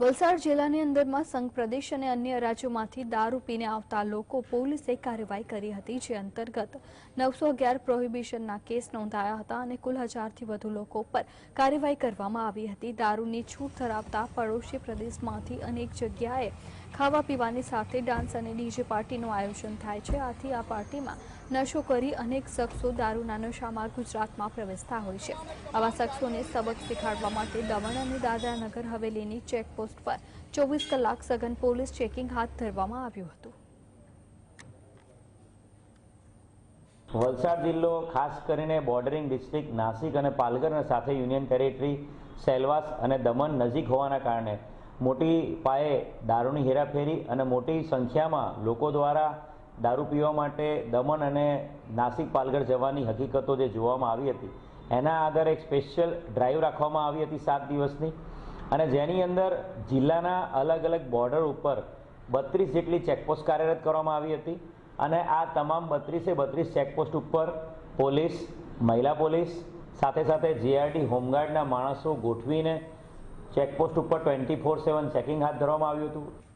વલસાડ જિલ્લાની અંદરમાં સંઘ પ્રદેશ અને અન્ય રાજ્યોમાંથી દારૂ પીને આવતા લોકો પોલીસે કાર્યવાહી કરી હતી, જે અંતર્ગત નવસો અગિયાર પ્રોહિબિશનના કેસ નોંધાયા હતા અને કુલ હજારથી વધુ લોકો પર કાર્યવાહી કરવામાં આવી હતી. દારૂની છૂટ ધરાવતા પડોશી પ્રદેશમાંથી અનેક જગ્યાએ ખાવા પીવાની સાથે ડાન્સ અને ડીજે પાર્ટીનું આયોજન થાય છે. આથી આ પાર્ટીમાં નશો કરી અનેક શખ્સો દારૂના નશામાં ગુજરાતમાં પ્રવેશતા હોય છે. આવા શખ્સોને સબક શીખવાડવા માટે દમણ અને દાદરાનગર હવેલીની ચેકપોસ્ટ પર ચોવીસ કલાક સઘન પોલીસ ચેકિંગ હાથ ધરવામાં આવ્યું હતું. વલસાડ જિલ્લો, ખાસ કરીને બોર્ડરિંગ ડિસ્ટ્રિક્ટ નાસિક અને પાલઘર સાથે યુનિયન ટેરેટરી, સેલવાસ અને દમણ નજીક હોવાના કારણે મોટી પાયે દારૂની હેરાફેરી અને મોટી સંખ્યામાં લોકો દ્વારા દારૂ પીવા માટે દમણ અને નાસિક પાલઘર જવાની હકીકતો જે જોવામાં આવી હતી, એના આધારે એક સ્પેશિયલ ડ્રાઈવ રાખવામાં આવી હતી સાત દિવસની. અને જેની અંદર જિલ્લાના અલગ અલગ બોર્ડર ઉપર બત્રીસ જેટલી ચેકપોસ્ટ કાર્યરત કરવામાં આવી હતી અને આ તમામ બત્રીસે બત્રીસ ચેકપોસ્ટ ઉપર પોલીસ, મહિલા પોલીસ, સાથે સાથે જીઆરડી હોમગાર્ડના માણસો ગોઠવીને ચેકપોસ્ટ ઉપર ટ્વેન્ટી ફોર સેવન ચેકિંગ હાથ ધરવામાં આવ્યું હતું.